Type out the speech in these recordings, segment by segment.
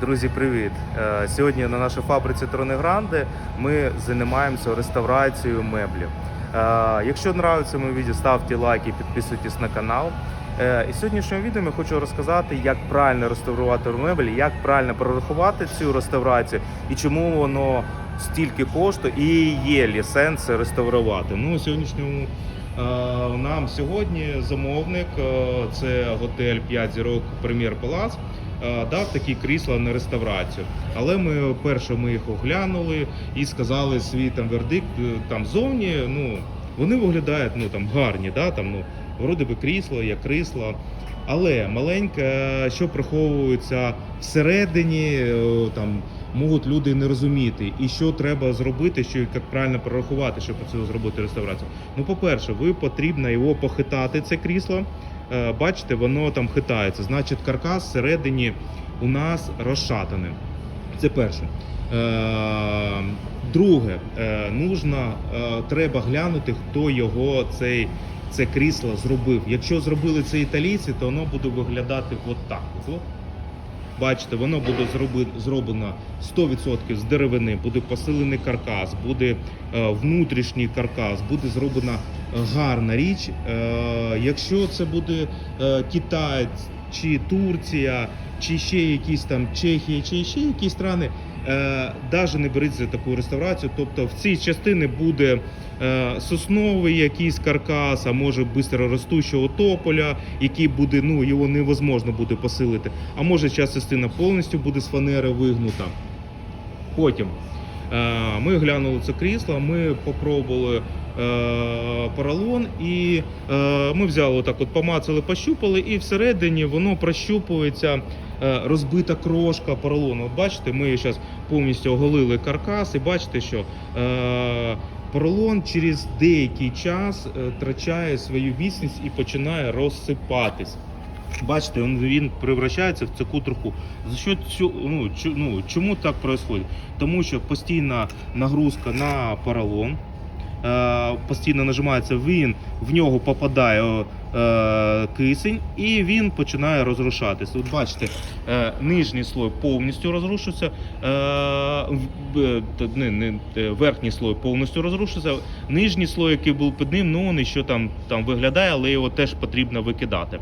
Друзі, привіт! Е, Сьогодні на нашій фабриці Трони Гранди ми займаємося реставрацією меблів. Е, Якщо подобається моє відео, ставте лайки, підписуйтесь на канал. Е, І сьогоднішньому відео я хочу розказати, як правильно реставрувати меблі, як правильно прорахувати цю реставрацію і чому воно стільки коштує і є сенс реставрувати. Ну, сьогоднішньому нам сьогодні замовник, це готель 5 зірок Прем'єр Палац. Е, Дав такі крісла на реставрацію, але ми перше ми їх оглянули і сказали свій там вердикт е, там зовні. Ну вони виглядають ну там гарні, да там ну вроде би крісло, як крісло. Але маленьке, що приховується всередині, е, там можуть люди не розуміти, і що треба зробити, що як правильно прорахувати, щоб цього зробити реставрацію. Ну, по-перше, ви потрібно його похитати, це крісло. Е, Бачите, воно там хитається. Значить, каркас всередині у нас розшатаний. Це перше. Е, Друге, е, нужно, треба глянути, хто його цей це крісло зробив. Якщо зробили це італійці, то воно буде виглядати от так. Бачите, воно буде зроблено 100% з деревини, буде посилений каркас, буде е, внутрішній каркас, буде зроблена е, гарна річ. Е, якщо це буде китаєць. Китай чи Турція, чи ще якісь там Чехія, чи ще якісь е, навіть не беріть за таку реставрацію. Тобто в цій частині буде е, сосновий якийсь каркас, а може бистроростущого тополя, який буде, ну його невозможно буде посилити. А може ця частина повністю буде з фанери вигнута. Потім е, ми глянули це крісло, ми попробували е, поролон, і е, ми взяли отак, от помацали, пощупали, і всередині воно прощупується. е, Розбита крошка поролону. От бачите, ми зараз повністю оголили каркас, і бачите, що е, поролон через деякий час е, втрачає свою міцність і починає розсипатись. Бачите, він, він превращається в таку труху. За що цю, ну, ну, чому так відбувається? Тому що постійна нагрузка на поролон, е, постійно нажимається він, в нього попадає е, кисень і він починає розрушатися. От бачите, е, нижній слой повністю е, е, та не, не, е, верхній слой повністю розрушився. Нижній слой, який був під ним, ну він ще там, там виглядає, але його теж потрібно викидати.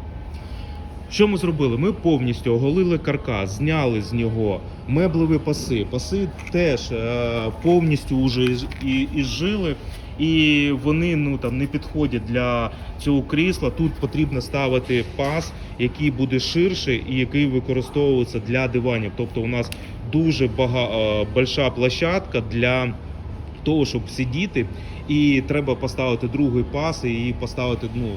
Що ми зробили? Ми повністю оголили каркас, зняли з нього меблеві паси. Паси теж е, повністю вже із- і, ізжили, і вони ну там не підходять для цього крісла. Тут потрібно ставити пас, який буде ширше і який використовується для диванів. Тобто, у нас дуже бага, е, больша площадка для того, щоб сидіти, і треба поставити другий пас і поставити ну,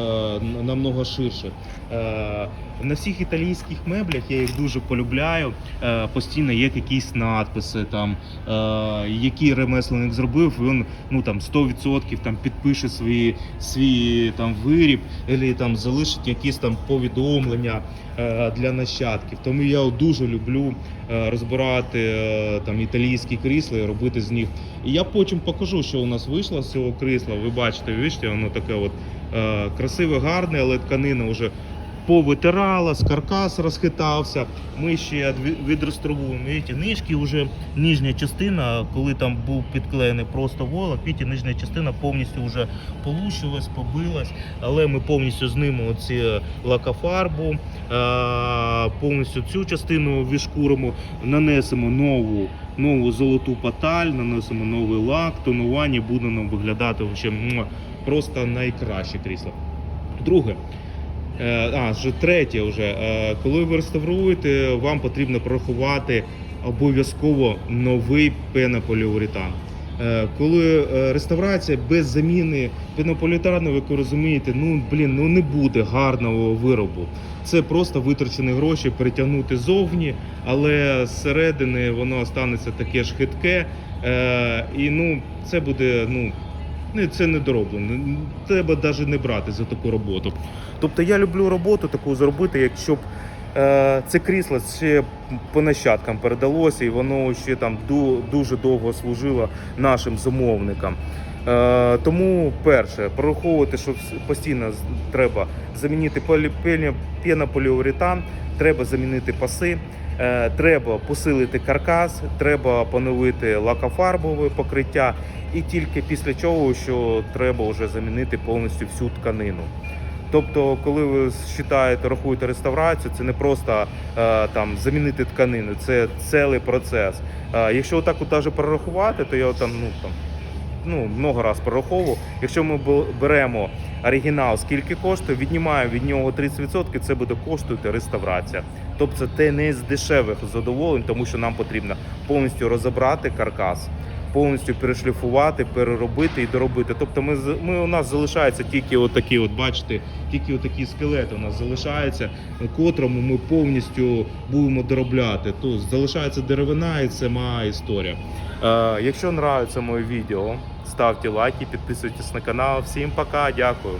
е, намного ширше. Е, на всіх італійських меблях я їх дуже полюбляю. Е, постійно є якісь надписи, там, е, який ремесленник зробив, він ну, там, 100% там, підпише свої, свій там, виріб, або там, залишить якісь там повідомлення е, для нащадків. Тому я дуже люблю розбирати там, італійські крісла і робити з них. І я потім покажу, що у нас вийшло з цього крісла. Ви бачите, бачите, воно таке от красиве, гарне, але тканина вже повитирала, з каркас розхитався. Ми ще відреставруємо. Видите, нижки вже нижня частина, коли там був підклеєний просто волок, видите, нижня частина повністю вже полущилась, побилась, але ми повністю знімемо ці лакофарбу, повністю цю частину відшкуримо, нанесемо нову. Нову золоту паталь, наносимо новий лак, тонування буде нам виглядати вообще, просто найкраще крісло. Друге, А, вже третє, вже. Е, Коли ви реставруєте, вам потрібно порахувати обов'язково новий пенополіуретан. Е, Коли е, реставрація без заміни пенополіуретану, ви розумієте, ну блін, ну не буде гарного виробу. Це просто витрачені гроші перетягнути зовні, але зсередини воно станеться таке ж хитке. Е, і ну, це буде, ну, це не дороблено. Треба навіть не брати за таку роботу. Тобто я люблю роботу таку зробити, якщо б це крісло ще по нащадкам передалося, і воно ще там дуже довго служило нашим замовникам. Е, тому перше, прораховувати, що постійно треба замінити полі- пенополіуретан, треба замінити паси, е, треба посилити каркас, треба поновити лакофарбове покриття, і тільки після чого що треба вже замінити повністю всю тканину. Тобто, коли ви считаєте, рахуєте реставрацію, це не просто е, там замінити тканину, це цілий процес. Е, якщо отак от даже прорахувати, то я там ну там ну много раз прораховував. Якщо ми беремо оригінал, скільки коштує, віднімаємо від нього 30%, це буде коштувати реставрація. Тобто це не з дешевих задоволень, тому що нам потрібно повністю розібрати каркас, повністю перешліфувати, переробити і доробити. Тобто, ми ми у нас залишається тільки отакі, от бачите, тільки отакі скелети у нас залишаються, котрому ми повністю будемо доробляти. Тут залишається деревина і це моя історія. Е, якщо нравиться моє відео, ставте лайки, підписуйтесь на канал. Всім пока, дякую.